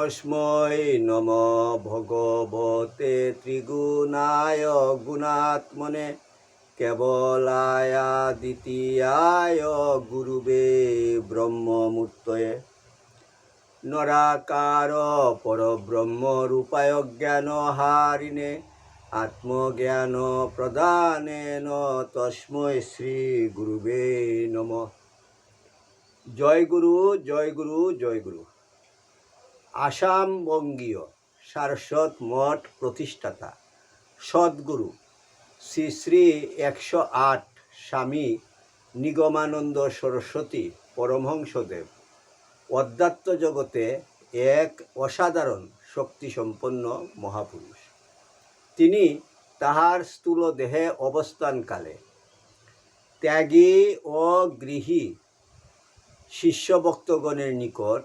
তস্মৈ নম ভগবতে ত্রিগুণায় গুণাত্মনে কেবলায়া দ্বিতীয়ায় গুরুবে ব্রহ্মমূর্তয়ে নরাকার পরব্রহ্ম রূপায় জ্ঞান হারিণে আত্মজ্ঞান প্রদানেন তস্মৈ শ্রী গুরুবে নম জয় গুরু জয় গুরু জয় গুরু আসাম বঙ্গীয় সারস্বত মঠ প্রতিষ্ঠাতা, সদ্গুরু শ্রী শ্রী একশো আট স্বামী নিগমানন্দ সরস্বতী পরমহংসদেব। অধ্যাত্ম জগতে এক অসাধারণ শক্তিসম্পন্ন মহাপুরুষ। তিনি তাহার স্থূল দেহে অবস্থানকালে ত্যাগী ও গৃহী শিষ্যভক্তগণের নিকট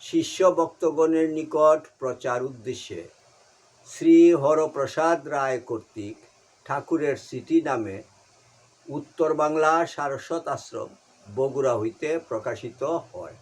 শিষ্য ভক্তগণের নিকট প্রচার উদ্দেশ্যে শ্রী হরপ্রসাদ রায় কর্তৃক ঠাকুরের সিটি নামে উত্তর বাংলা সারস্বত আশ্রম বগুড়া হইতে প্রকাশিত হয়।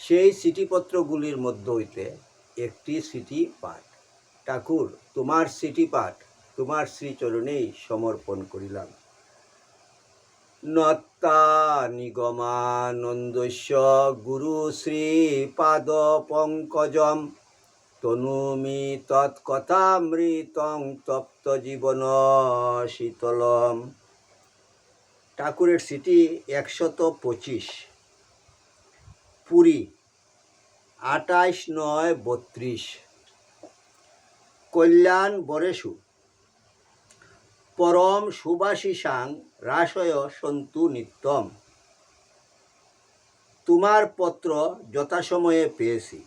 সেই চিঠিপত্রগুলির মধ্য হইতে একটি সিটি পাঠ। ঠাকুর, তোমার সিটি পাঠ, তোমার শ্রীচরণেই সমর্পণ করিলাম। নত্তা নিগমানন্দস্য পঙ্কজম তনুমি তৎকথামৃতং তপ্ত জীবন শীতলম ঠাকুরের সিটি একশত পঁচিশ পুরী আটাইশ নয় বত্রিশ কল্যাণ বরেশু পরম সুবাসিসাং রাসয় সন্তু নিত্যম। তোমার পত্র যথাসময়ে পেয়েছি।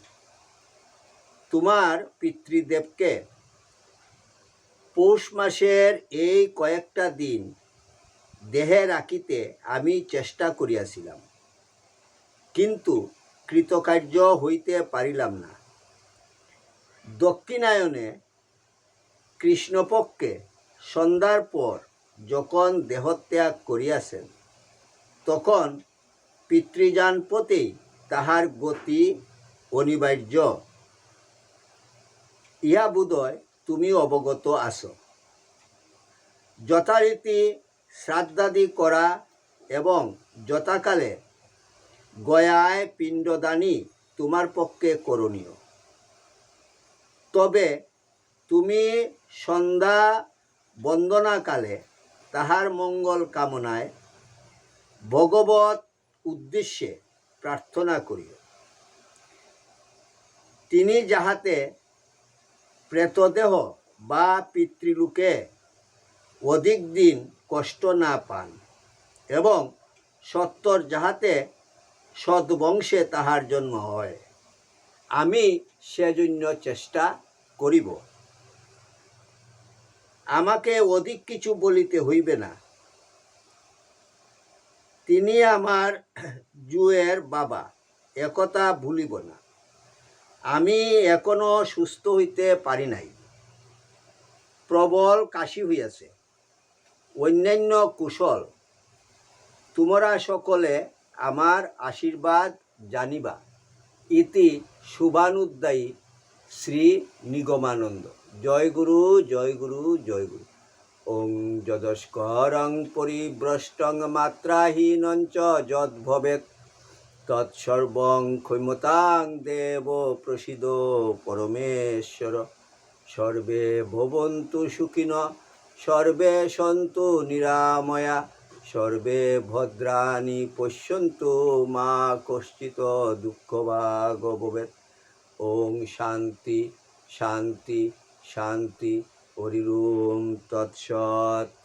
তোমার পিতৃদেবকে পৌষ মাসের এই কয়েকটা দিন দেহে রাখিতে আমি চেষ্টা করিয়াছিলাম। কিন্তু কৃতকার্য হইতে পারিলাম না। দক্ষিণায়নে কৃষ্ণপক্ষে সন্ধ্যার পর যখন দেহত্যাগ করিয়াছেন, তখন পিতৃযান প্রতি তাহার গতি অনিবার্য। ইহা বোধয় তুমি অবগত আছো। যথারীতি শ্রাদ্ধাদি করা এবং যথাকালে গয়ায় পিণ্ডদানী তোমার পক্ষে করণীয়। তবে তুমি সন্ধ্যা বন্দনাকালে তাহার মঙ্গল কামনায় ভগবত উদ্দেশ্যে প্রার্থনা করিও তিনি যাহাতে প্রেতদেহ বা পিতৃলোকে অধিক দিন কষ্ট না পান এবং সত্তর যাহাতে সদ্বংশে তাহার জন্ম হয়, আমি সেজন্য চেষ্টা করিব। আমাকে অধিক কিছু বলিতে হইবে না। তিনি আমার জুয়ের বাবা, একথা ভুলিব না। আমি এখনও সুস্থ হইতে পারি নাই। প্রবল কাশি হইয়াছে। অন্যান্য কুশল, তোমরা সকলে আমার আশীর্বাদ জানিবা। ইতি শুভানুদ্দায়ী শ্রী নিগমানন্দ। জয় গুরু জয় গুরু জয় গুরু। ওং যদস্করং পরিভ্রষ্টং মাত্রাহীনং চ যদ্ভবেৎ। তৎসর্বং ক্ষমতাং দেব প্রসিদ পরমেশ্বর। সর্বে ভবন্তু সুখিন, সর্বে সন্তু নিরাময়া। সর্বে ভদ্রাণি পশ্যন্তু মা কশ্চিত দুঃখ ভাগ ভবেৎ। ওং শান্তি শান্তি শান্তি হরিম তৎসৎ।